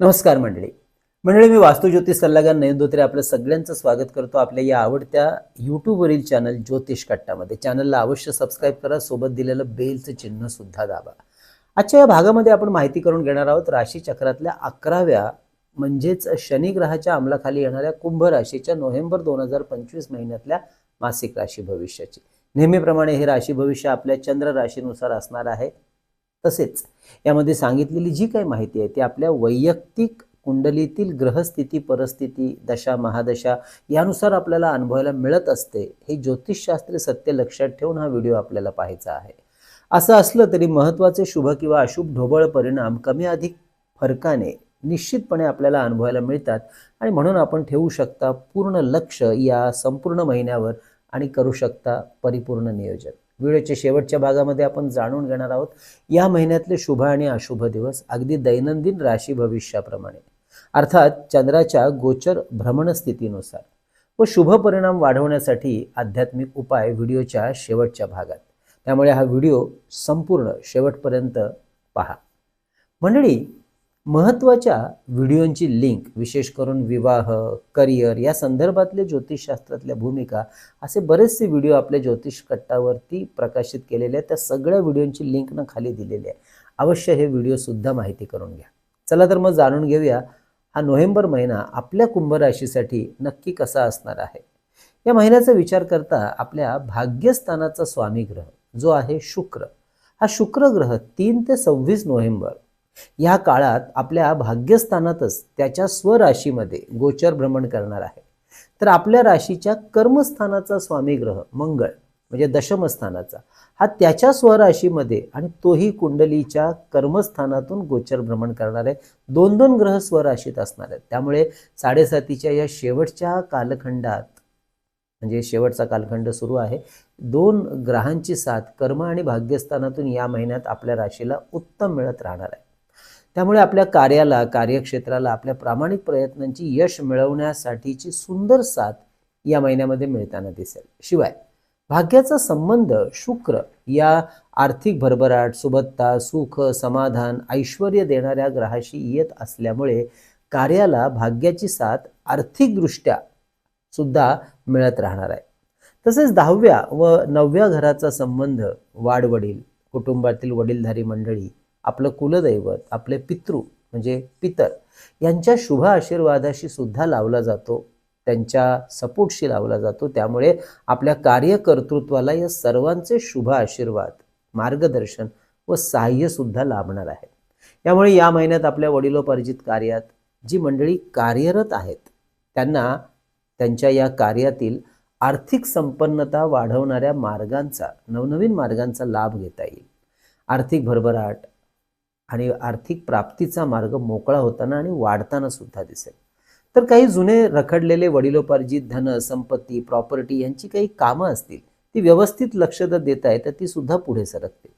नमस्कार मंडळी. मंडळी मी वास्तुज्योतिष सल्लागार नयन धोत्रे आपलं सगळ्यांचं स्वागत करतो आपल्या या आवडत्या यूट्यूबवरील चॅनल ज्योतिष कट्टामध्ये. चॅनलला अवश्य सबस्क्राईब करा सोबत दिलेलं बेलचं चिन्ह सुद्धा दाबा. आजच्या या भागामध्ये आपण माहिती करून घेणार आहोत राशी चक्रातल्या अकराव्या म्हणजेच शनी ग्रहाच्या अंमलाखाली येणाऱ्या कुंभ राशीच्या नोव्हेंबर दोन हजार पंचवीस महिन्यातल्या मासिक राशी भविष्याची. नेहमीप्रमाणे हे राशी भविष्य आपल्या चंद्र राशीनुसार असणार आहे. तसेच यामध्ये सांगितलेली जी काही माहिती आहे ती आपल्या वैयक्तिक कुंडलीतील ग्रहस्थिती परिस्थिती दशा महादशा यानुसार आपल्याला अनुभवायला मिळत असते हे ज्योतिषशास्त्रीय सत्य लक्षात ठेवून हा व्हिडिओ आपल्याला पाहायचा आहे. असं असलं तरी महत्त्वाचे शुभ किंवा अशुभ ढोबळ परिणाम कमी अधिक फरकाने निश्चितपणे आपल्याला अनुभवायला मिळतात आणि म्हणून आपण ठेवू शकता पूर्ण लक्ष या संपूर्ण महिन्यावर आणि करू शकता परिपूर्ण नियोजन. व्हिडिओच्या शेवटच्या भागामध्ये आपण जाणून घेणार आहोत या महिन्यातले शुभ आणि अशुभ दिवस अगदी दैनंदिन राशी भविष्याप्रमाणे. अर्थात चंद्राच्या गोचर भ्रमण स्थितीनुसार व शुभ परिणाम वाढवण्यासाठी आध्यात्मिक उपाय व्हिडिओच्या शेवटच्या भागात. त्यामुळे हा व्हिडिओ संपूर्ण शेवटपर्यंत पहा. मंडळी महत्त्वाच्या व्हिडिओंची लिंक विशेष करून विवाह करिअर या संदर्भातले ज्योतिषशास्त्रातल्या भूमिका असे बरेचसे व्हिडिओ आपल्या ज्योतिष कट्टावरती प्रकाशित केलेले आहेत. त्या सगळ्या व्हिडिओंची लिंक न खाली दिलेली आहे. अवश्य हे व्हिडिओसुद्धा माहिती करून घ्या. चला तर मग जाणून घेऊया हा नोव्हेंबर महिना आपल्या कुंभराशीसाठी नक्की कसा असणार आहे? या महिन्याचा विचार करता आपल्या भाग्यस्थानाचा स्वामी ग्रह जो आहे शुक्र. हा शुक्र ग्रह तीन ते सव्वीस नोव्हेंबर या काळात आपल्या भाग्यस्थानातच त्याच्या स्वराशीमध्ये गोचर भ्रमण करणार आहे. तर आपल्या राशीच्या कर्मस्थानाचा स्वामी ग्रह मंगळ म्हणजे दशमस्थानाचा हा त्याच्या स्वराशीमध्ये आणि तोही कुंडलीच्या कर्मस्थानातून गोचर भ्रमण करणार आहे. दोन दोन ग्रह स्वराशीत असणार आहेत. त्यामुळे साडेसातीच्या या शेवटच्या कालखंडात म्हणजे शेवटचा कालखंड सुरू आहे. दोन ग्रहांची साथ कर्म आणि भाग्यस्थानातून या महिन्यात आपल्या राशीला उत्तम मिळत राहणार आहे. त्यामुळे आपल्या कार्याला कार्यक्षेत्राला आपल्या प्रामाणिक प्रयत्नांची यश मिळवण्यासाठीची सुंदर साथ या महिन्यामध्ये मिळताना दिसेल. शिवाय भाग्याचा संबंध शुक्र या आर्थिक भरभराट सुबत्ता सुख समाधान ऐश्वर देणाऱ्या ग्रहाशी येत असल्यामुळे कार्याला भाग्याची साथ आर्थिकदृष्ट्या सुद्धा मिळत राहणार आहे. तसेच दहाव्या व नवव्या घराचा संबंध वाडवडील कुटुंबातील वडीलधारी मंडळी आपलं कुलदैवत आपले पितृ म्हणजे पितर यांच्या शुभ आशीर्वादाशी सुद्धा लावला जातो. त्यांच्या सपोर्टशी लावला जातो. त्यामुळे आपल्या कार्यकर्तृत्वाला या सर्वांचे शुभ आशीर्वाद मार्गदर्शन व सहाय्य सुद्धा लाभणार आहे. त्यामुळे या महिन्यात आपल्या वडिलोपार्जित कार्यात जी मंडळी कार्यरत आहेत त्यांना त्यांच्या या कार्यातील आर्थिक संपन्नता वाढवणाऱ्या मार्गांचा नवनवीन मार्गांचा लाभ घेता येईल. आर्थिक भरभराट आणि आर्थिक प्राप्तीचा मार्ग मोकळा होताना आणि वाढताना सुद्धा दिसेल. तर काही जुने रखडलेले वडिलोपार्जित धन संपत्ती प्रॉपर्टी यांची काही कामं असतील ती व्यवस्थित लक्ष जर देत आहे तर ती सुद्धा पुढे सरकते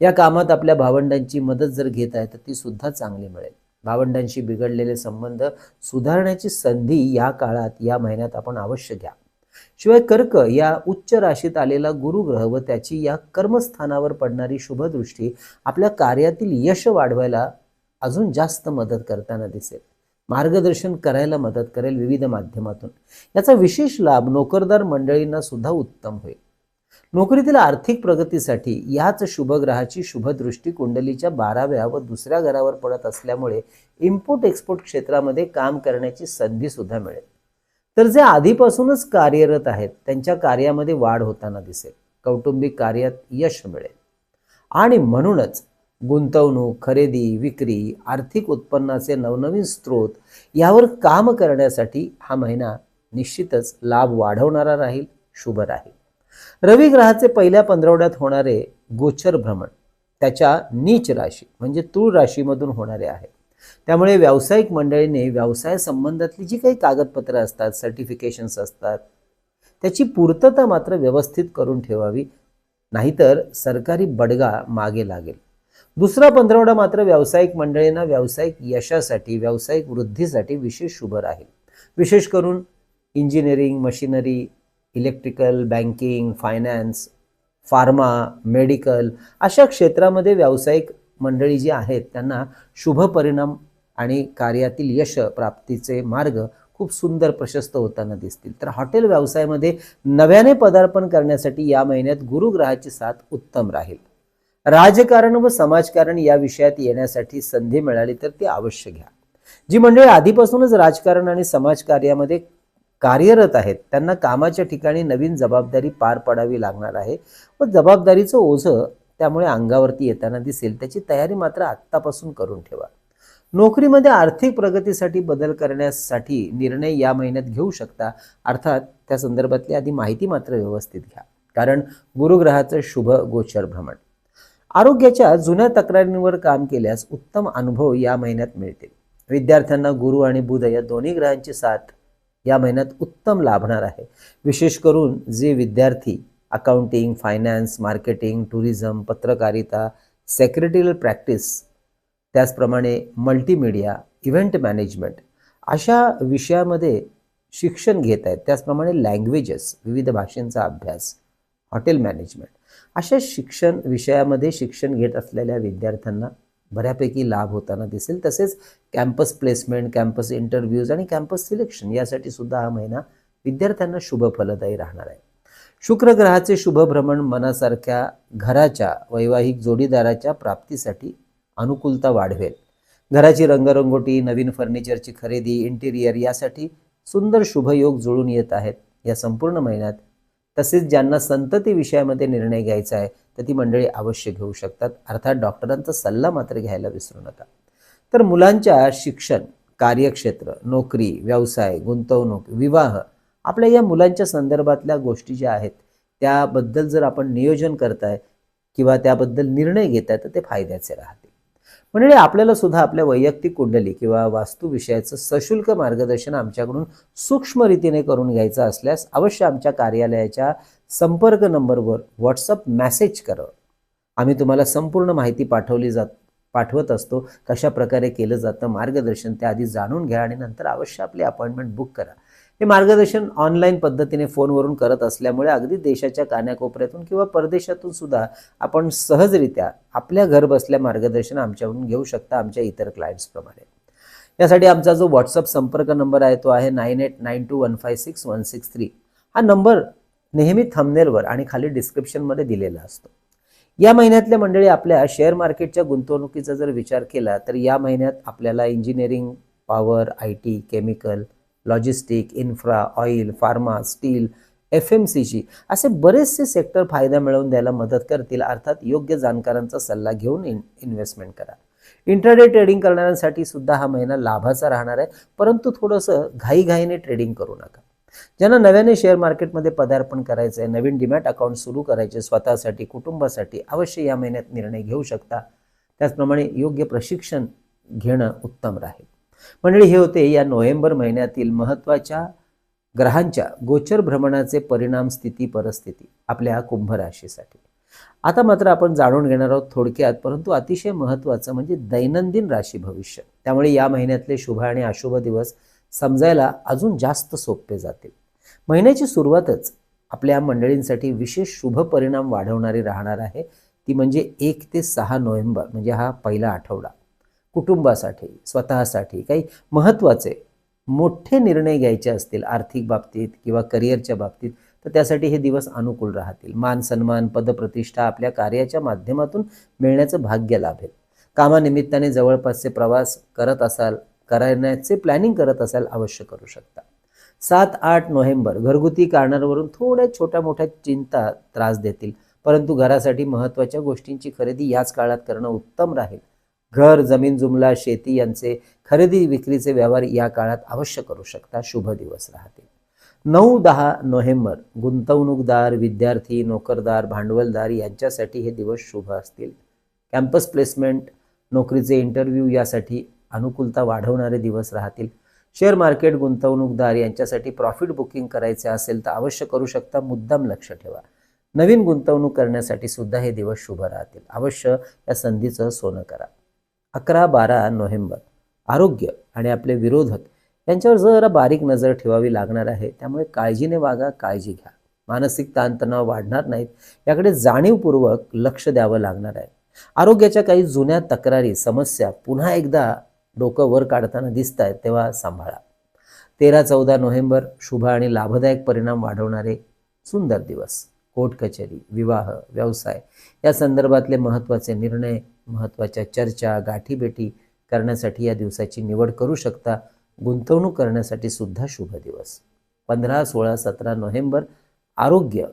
या कामात आपल्या भावंडांची मदत जर घेत आहे तर ती सुद्धा चांगली मिळेल. भावंडांशी बिघडलेले संबंध सुधारण्याची संधी या काळात या महिन्यात आपण अवश्य घ्या. शिवाय कर्क या उच्च राशीत आलेला गुरुग्रह व त्याची या कर्मस्थानावर पडणारी शुभदृष्टी आपल्या कार्यातील यश वाढवायला अजून जास्त मदत करताना दिसेल. मार्गदर्शन करायला मदत करेल विविध माध्यमातून. याचा विशेष लाभ नोकरदार मंडळींना सुद्धा उत्तम होईल. नोकरीतील आर्थिक प्रगतीसाठी याच शुभग्रहाची शुभदृष्टी कुंडलीच्या बाराव्या व दुसऱ्या घरावर पडत असल्यामुळे इम्पोर्ट एक्सपोर्ट क्षेत्रामध्ये काम करण्याची संधी सुद्धा मिळेल. तर जे आधीपासूनच कार्यरत आहेत त्यांच्या कार्यामध्ये वाढ होताना दिसेल. कौटुंबिक कार्यात यश मिळेल. आणि म्हणूनच गुंतवणूक खरेदी विक्री आर्थिक उत्पन्नाचे नवनवीन स्रोत यावर काम करण्यासाठी हा महिना निश्चितच लाभ वाढवणारा राहील शुभ राहील. रवी ग्रहाचे पहिल्या पंधरवड्यात होणारे गोचर भ्रमण त्याच्या नीच राशी म्हणजे तूळ राशीमधून होणारे आहे. त्यामुळे व्यावसायिक मंडळीने व्यवसाय संबंधातली जी काही कागदपत्रं असतात सर्टिफिकेशन्स असतात त्याची पूर्तता मात्र व्यवस्थित करून ठेवावी नाहीतर सरकारी बडगा मागे लागेल. दुसरा पंधरवडा मात्र व्यावसायिक मंडळींना व्यावसायिक यशासाठी व्यावसायिक वृद्धीसाठी विशेष शुभ राहील. विशेष करून engineering machinery electrical banking finance pharma medical अशा क्षेत्रामध्ये व्यावसायिक मंडळी जी आहेत त्यांना शुभ परिणाम आणि कार्यातील यश प्राप्तीचे मार्ग खूप सुंदर प्रशस्त होताना दिसतील. तर हॉटेल व्यवसायामध्ये नव्याने पदार्पण करण्यासाठी या महिन्यात गुरुग्रहाची साथ उत्तम राहील. राजकारण व समाजकारण या विषयात येण्यासाठी संधी मिळाली तर ती अवश्य घ्या. जी मंडळी आधीपासूनच राजकारण आणि समाजकार्यामध्ये कार्यरत आहेत त्यांना कामाच्या ठिकाणी नवीन जबाबदारी पार पाडावी लागणार आहे व जबाबदारीचं ओझं त्यामुळे अंगावरती येताना दिसेल. त्याची तयारी मात्र आत्तापासून करून ठेवा. नोकरीमध्ये आर्थिक प्रगतीसाठी बदल करण्यासाठी निर्णय या महिन्यात घेऊ शकता. अर्थात त्या संदर्भातली आधी माहिती मात्र व्यवस्थित घ्या. कारण गुरुग्रहाचं शुभ गोचर भ्रमण. आरोग्याच्या जुन्या तक्रारींवर काम केल्यास उत्तम अनुभव या महिन्यात मिळतील. विद्यार्थ्यांना गुरु आणि बुध या दोन्ही ग्रहांची साथ या महिन्यात उत्तम लाभणार आहे. विशेष करून जे विद्यार्थी अकाउंटिंग फायनान्स मार्केटिंग टुरिझम पत्रकारिता सेक्रेटरियल प्रॅक्टिस त्याचप्रमाणे मल्टीमीडिया इव्हेंट मॅनेजमेंट अशा विषयामध्ये शिक्षण घेत आहेत. त्याचप्रमाणे लँग्वेजेस विविध भाषांचा अभ्यास हॉटेल मॅनेजमेंट अशा शिक्षण विषयामध्ये शिक्षण घेत असलेल्या विद्यार्थ्यांना बऱ्यापैकी लाभ होताना दिसेल. तसेच कॅम्पस प्लेसमेंट कॅम्पस इंटरव्ह्यूज आणि कॅम्पस सिलेक्शन यासाठी सुद्धा हा महिना विद्यार्थ्यांना शुभ फलदायी राहणार आहे. शुक्रग्रहाचे शुभभ्रमण शुभ भ्रमण मनासारख्या घराच्या वैवाहिक जोडीदाराच्या प्राप्तीसाठी अनुकूलता वाढवेल. घराची रंगरंगोटी नवीन फर्निचरची खरेदी इंटिरियर यासाठी सुंदर शुभयोग जुळून येत आहेत. या संपूर्ण महिन्यात तसेच ज्यांना संतती विषयामध्ये निर्णय घ्यायचा आहे तर ती मंडळी अवश्य घेऊ शकतात. अर्थात डॉक्टरांचा सल्ला मात्र घ्यायला विसरू नका. तर मुलांच्या शिक्षण कार्यक्षेत्र नोकरी व्यवसाय गुंतवणूक विवाह आपल्या या मुलांच्या संदर्भातल्या गोष्टी ज्या आहेत त्याबद्दल जर आपण नियोजन करताय किंवा त्याबद्दल निर्णय घेत आहे तर ते फायद्याचे राहतील. म्हणजे आपल्याला सुद्धा आपल्या वैयक्तिक कुंडली किंवा वास्तुविषयाचं सशुल्क मार्गदर्शन आमच्याकडून सूक्ष्म रीतीने करून घ्यायचं असल्यास अवश्य आमच्या कार्यालयाच्या संपर्क नंबरवर व्हॉट्सअप मेसेज करा. आम्ही तुम्हाला संपूर्ण माहिती पाठवली जात पाठवत असतो कशा प्रकारे केलं जातं मार्गदर्शन त्याआधी जाणून घ्या आणि नंतर अवश्य आपली अपॉइंटमेंट बुक करा. हे मार्गदर्शन ऑनलाईन पद्धतीने फोनवरून करत असल्यामुळे अगदी देशाच्या कानाकोपऱ्यातून किंवा परदेशातून सुद्धा आपण सहजरित्या आपल्या घर बसल्या मार्गदर्शन आमच्याकडून घेऊ शकता आमच्या इतर क्लायंट्सप्रमाणे यासाठी आमचा जो व्हॉट्सअप संपर्क नंबर आहे तो आहे nine eight nine two one five six one six three हा नंबर नेहमी थंबनेलवर आणि खाली डिस्क्रिप्शनमध्ये दिलेला असतो. या महिन्यातल्या मंडळी आपल्या शेअर मार्केटच्या गुंतवणुकीचा जर विचार केला तर या महिन्यात आपल्याला engineering power I T chemical logistic infra oil pharma steel F M C G असे बरेचसे सेक्टर फायदा मिळवून द्यायला मदत करतील. अर्थात योग्य जाणकारांचा सल्ला घेऊन इन इन्व्हेस्टमेंट करा. इंटरडे ट्रेडिंग करणाऱ्यांसाठी सुद्धा हा महिना लाभाचा राहणार आहे. परंतु थोडंसं घाईघाईने ट्रेडिंग करू नका. ज्यांना नव्याने शेअर मार्केटमध्ये पदार्पण करायचं आहे नवीन डिमॅट अकाउंट सुरू करायचे स्वतःसाठी कुटुंबासाठी अवश्य या महिन्यात निर्णय घेऊ शकता. त्याचप्रमाणे योग्य प्रशिक्षण घेणं उत्तम राहील. मंडळी हे होते या नोव्हेंबर महिन्यातील महत्त्वाच्या ग्रहांच्या गोचर भ्रमणाचे परिणाम स्थिती परिस्थिती आपल्या कुंभ राशीसाठी. आता मात्र आपण जाणून घेणार आहोत थोडक्यात परंतु अतिशय महत्त्वाचं म्हणजे दैनंदिन राशी भविष्य. त्यामुळे या महिन्यातले शुभ आणि अशुभ दिवस समजायला अजून जास्त सोपे जातील. महिन्याची सुरुवातच आपल्या मंडळींसाठी विशेष शुभ परिणाम वाढवणारी राहणार आहे. ती म्हणजे एक ते सहा नोव्हेंबर म्हणजे हा पहिला आठवडा. कुटुंबासाठी स्वतःसाठी काही महत्त्वाचे मोठे निर्णय घ्यायचे असतील आर्थिक बाबतीत किंवा करिअरच्या बाबतीत तर त्यासाठी हे दिवस अनुकूल राहतील. मान सन्मान पदप्रतिष्ठा आपल्या कार्याच्या माध्यमातून मिळण्याचं भाग्य लाभेल. कामानिमित्ताने जवळपासचे प्रवास करत असाल करण्याचे प्लॅनिंग करत असाल अवश्य करू शकता. सात आठ नोव्हेंबर घरगुती कारणांवरून थोड्या छोट्या मोठ्या चिंता त्रास देतील. परंतु घरासाठी महत्त्वाच्या गोष्टींची खरेदी याच काळात करणं उत्तम राहील. घर जमीन जुमला शेती यांचे खरेदी विक्रीचे व्यवहार या काळात अवश्य करू शकता. शुभ दिवस राहतील नऊ दहा नोव्हेंबर गुंतवणूकदार विद्यार्थी नोकरदार भांडवलदार यांच्यासाठी हे दिवस शुभ असतील. कॅम्पस प्लेसमेंट नोकरीचे इंटरव्ह्यू यासाठी अनुकूलता वाढवणारे दिवस राहतील. शेअर मार्केट गुंतवणूकदार यांच्यासाठी प्रॉफिट बुकिंग करायचे असेल तर अवश्य करू शकता. मुद्दाम लक्ष ठेवा. नवीन गुंतवणूक करण्यासाठी सुद्धा हे दिवस शुभ राहतील. अवश्य या संधीचं सोनं करा. अकरा बारा नोव्हेंबर. आरोग्य आणि आपले विरोधक यांच्यावर जरा बारीक नजर ठेवावी लागणार आहे. त्यामुळे काळजीने वागा काळजी घ्या. मानसिक ताणतणाव वाढणार नाहीत. याकडे जाणीवपूर्वक लक्ष द्यावं लागणार आहे. आरोग्याच्या काही जुन्या तक्रारी समस्या पुन्हा एकदा डोकं वर काढताना दिसत आहेत तेव्हा सांभाळा. तेरा चौदा नोव्हेंबर शुभ आणि लाभदायक परिणाम वाढवणारे सुंदर दिवस. कोर्ट कचेरी विवाह व्यवसाय या संदर्भातले महत्त्वाचे निर्णय महत्त्वाच्या चर्चा गाठीभेटी करण्यासाठी या दिवसाची निवड करू शकता. गुंतवणूक करण्यासाठी सुद्धा शुभ दिवस. पंधरा सोळा सतरा नोव्हेंबर आरोग्य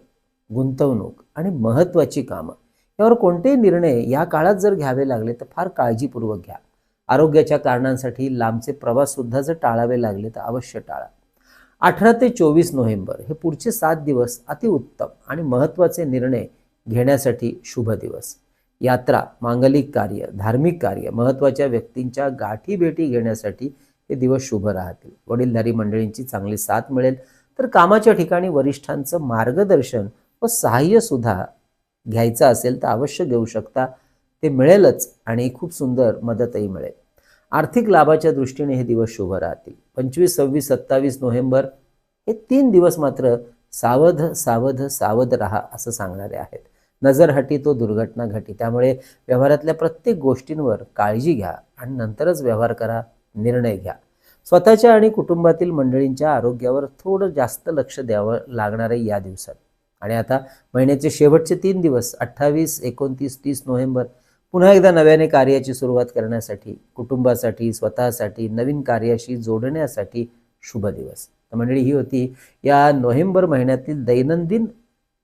गुंतवणूक आणि महत्त्वाची कामं. यावर कोणतेही निर्णय या काळात जर घ्यावे लागले तर फार काळजीपूर्वक घ्या. आरोग्याच्या कारणांसाठी लांबचे प्रवाससुद्धा जर टाळावे लागले तर अवश्य टाळा. अठरा ते चोवीस नोव्हेंबर हे पुढचे सात दिवस अतिउत्तम आणि महत्त्वाचे निर्णय घेण्यासाठी शुभ दिवस. यात्रा मांगलिक कार्य धार्मिक कार्य महत्त्वाच्या व्यक्तींच्या गाठीभेटी घेण्यासाठी हे दिवस शुभ राहतील. वडीलधारी मंडळींची चांगली साथ मिळेल. तर कामाच्या ठिकाणी वरिष्ठांचं मार्गदर्शन व सहाय्यसुद्धा घ्यायचं असेल तर अवश्य घेऊ शकता. ते मिळेलच आणि खूप सुंदर मदतही मिळेल. आर्थिक लाभाच्या दृष्टीने हे दिवस शुभ राहतील. पंचवीस सव्वीस सत्तावीस नोव्हेंबर हे तीन दिवस मात्र सावध सावध सावध राहा असं सांगणारे आहेत. नजर हटी तो दुर्घटना घटी. त्यामुळे व्यवहारातल्या प्रत्येक गोष्टींवर काळजी घ्या आणि नंतरच व्यवहार करा निर्णय घ्या. स्वतःच्या आणि कुटुंबातील मंडळींच्या आरोग्यावर थोडं जास्त लक्ष द्यावं लागणार आहे या दिवसात. आणि आता महिन्याचे शेवटचे तीन दिवस अठ्ठावीस एकोणतीस तीस नोव्हेंबर पुन्हा एकदा नव्याने कार्याची सुरुवात करण्यासाठी कुटुंबासाठी स्वतःसाठी नवीन कार्याशी जोडण्यासाठी शुभ दिवस. तर मंडळी ही होती या नोव्हेंबर महिन्यातील दैनंदिन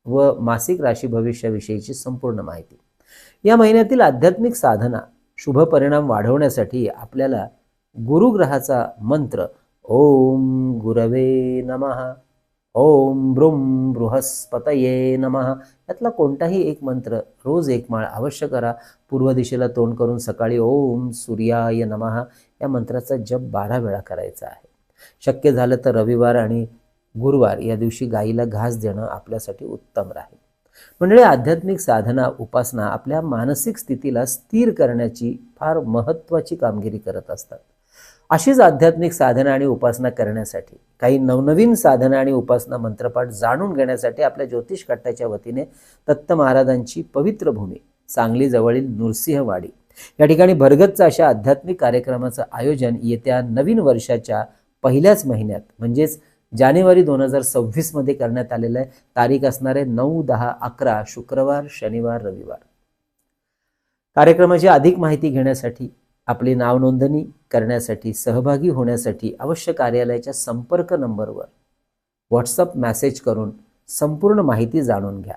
व मासिक राशी भविष्याविषयीची संपूर्ण माहिती. या महिन्यातील आध्यात्मिक साधना शुभ परिणाम वाढवण्यासाठी आपल्याला गुरुग्रहाचा मंत्र ओम गुरवे नमः ओम ब्रुम बृहस्पतये नम. यातला कोणताही एक मंत्र रोज एक माळ अवश्य करा. पूर्व दिशेला तोंड करून सकाळी ओम सूर्याय नमः. या मंत्राचा जप बारा वेळा करायचा आहे. शक्य झालं तर रविवार आणि गुरुवार या दिवशी गाईला घास देणं आपल्यासाठी उत्तम राहील. म्हणजे आध्यात्मिक साधना उपासना आपल्या मानसिक स्थितीला स्थिर करण्याची फार महत्त्वाची कामगिरी करत असतात. अशीच आध्यात्मिक साधना आणि उपासना करण्यासाठी काही नवनवीन साधना आणि उपासना मंत्रपाठ जाणून घेण्यासाठी आपल्या ज्योतिष कट्ट्याच्या वतीने दत्त महाराजांची पवित्र भूमी सांगली जवळील नृसिंहवाडी. या ठिकाणी भरगतचं अशा आध्यात्मिक कार्यक्रमाचं आयोजन येत्या नवीन वर्षाच्या पहिल्याच महिन्यात म्हणजेच जानेवारी दोन हजार सव्वीसमध्ये करण्यात आलेलं आहे. तारीख असणारे नऊ दहा अकरा शुक्रवार शनिवार रविवार. कार्यक्रमाची अधिक माहिती घेण्यासाठी आपली नावनोंदणी करण्यासाठी सहभागी होण्यासाठी अवश्य कार्यालयाच्या संपर्क नंबरवर व्हॉट्सअप मेसेज करून संपूर्ण माहिती जाणून घ्या.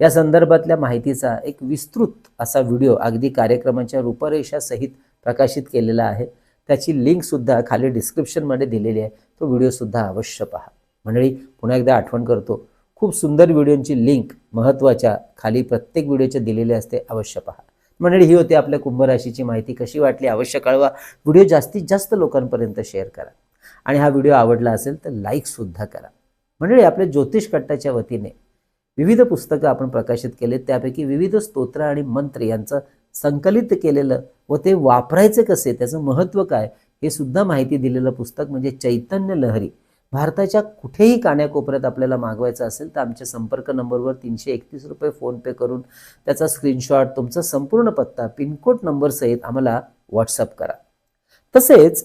या संदर्भातल्या माहितीचा एक विस्तृत असा व्हिडिओ अगदी कार्यक्रमाच्या रूपरेषासहित प्रकाशित केलेला आहे. त्याची लिंकसुद्धा खाली डिस्क्रिप्शनमध्ये दिलेली आहे. तो व्हिडिओसुद्धा अवश्य पहा. मंडळी पुन्हा एकदा आठवण करतो खूप सुंदर व्हिडिओंची लिंक महत्त्वाच्या खाली प्रत्येक व्हिडिओच्या दिलेली असते अवश्य पहा. मंडळी ही होती आपल्या कुंभराशीची माहिती. कशी वाटली? अवश्य कळवा. व्हिडिओ जास्तीत जास्त लोकांपर्यंत शेअर करा. आणि हा व्हिडिओ आवडला असेल तर लाईकसुद्धा करा. मंडळी आपल्या ज्योतिष कट्टाच्या वतीने विविध पुस्तकं आपण प्रकाशित केलेत. त्यापैकी विविध स्तोत्र आणि मंत्र यांचं संकलित केलेलं व ते वापरायचे कसे? त्याचं महत्त्व काय? हे सुद्धा माहिती दिलेलं पुस्तक म्हणजे चैतन्य लहरी. भारताच्या कुठेही कान्याकोपऱ्यात आपल्याला मागवायचं असेल तर आमच्या संपर्क नंबरवर तीनशे एकतीस रुपये फोनपे करून त्याचा स्क्रीनशॉट तुमचा संपूर्ण पत्ता पिनकोड नंबरसहित आम्हाला व्हॉट्सअप करा. तसेच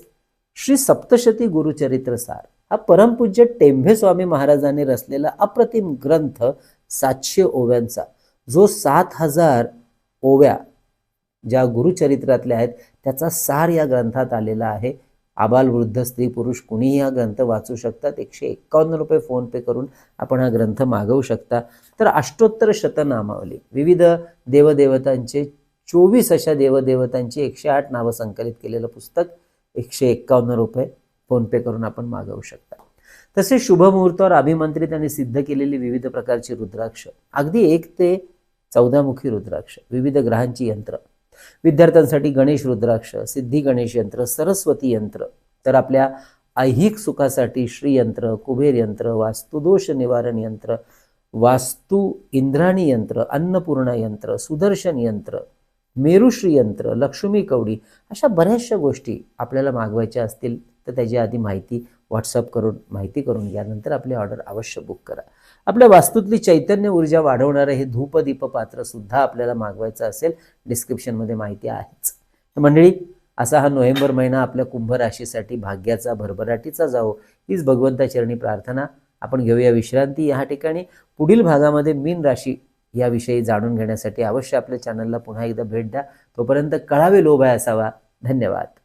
श्री सप्तशती गुरुचरित्र सार हा परमपूज्य टेंभे स्वामी महाराजांनी रचलेला अप्रतिम ग्रंथ सातशे ओव्यांचा जो सात हजार ओव्या ज्या गुरुचरित्रातल्या आहेत त्याचा सार या ग्रंथात आलेला आहे. आबाल वृद्ध स्त्री पुरुष कुणीही हा ग्रंथ वाचू शकतात एकशे एक्कावन्न रुपये फोनपे करून आपण हा ग्रंथ मागवू शकता. तर अष्टोत्तर शतनामावली. विविध देवदेवतांचे चोवीस अशा देवदेवतांची एकशे आठ नावं संकलित केलेलं पुस्तक एकशे एक्कावन्न रुपये फोनपे करून आपण मागवू शकता. तसेच शुभमुहूर्तावर अभिमंत्रित आणि सिद्ध केलेली विविध प्रकारची रुद्राक्ष. अगदी एक ते चौदामुखी रुद्राक्ष. विविध ग्रहांची यंत्र. विद्यार्थ्यांसाठी गणेश रुद्राक्ष सिद्धी गणेश यंत्र सरस्वती यंत्र तर आपल्या ऐहिक सुखासाठी श्रीयंत्र कुबेर यंत्र वास्तुदोष निवारण यंत्र वास्तु इंद्राणी यंत्र अन्नपूर्णा यंत्र सुदर्शन यंत्र मेरुश्री यंत्र लक्ष्मी कवडी अशा बऱ्याचशा गोष्टी आपल्याला मागवायच्या असतील तर त्याची आधी माहिती व्हॉट्सअप करून माहिती करून घ्या नंतर आपली ऑर्डर अवश्य बुक करा. आपल्या वास्तूतली चैतन्य ऊर्जा वाढवणारं हे धूपदीप पात्र सुद्धा आपल्याला मागवायचं असेल डिस्क्रिप्शनमध्ये माहिती आहेच. मंडळी असा हा नोव्हेंबर महिना आपल्या कुंभ राशीसाठी भाग्याचा भरभराटीचा जावो हीच भगवंताचरणी प्रार्थना. आपण घेऊया विश्रांती या ठिकाणी. पुढील भागामध्ये मीन राशी याविषयी जाणून घेण्यासाठी अवश्य आपल्या चॅनलला पुन्हा एकदा भेट द्या. तोपर्यंत कळावे लोभ आहे असावा. धन्यवाद.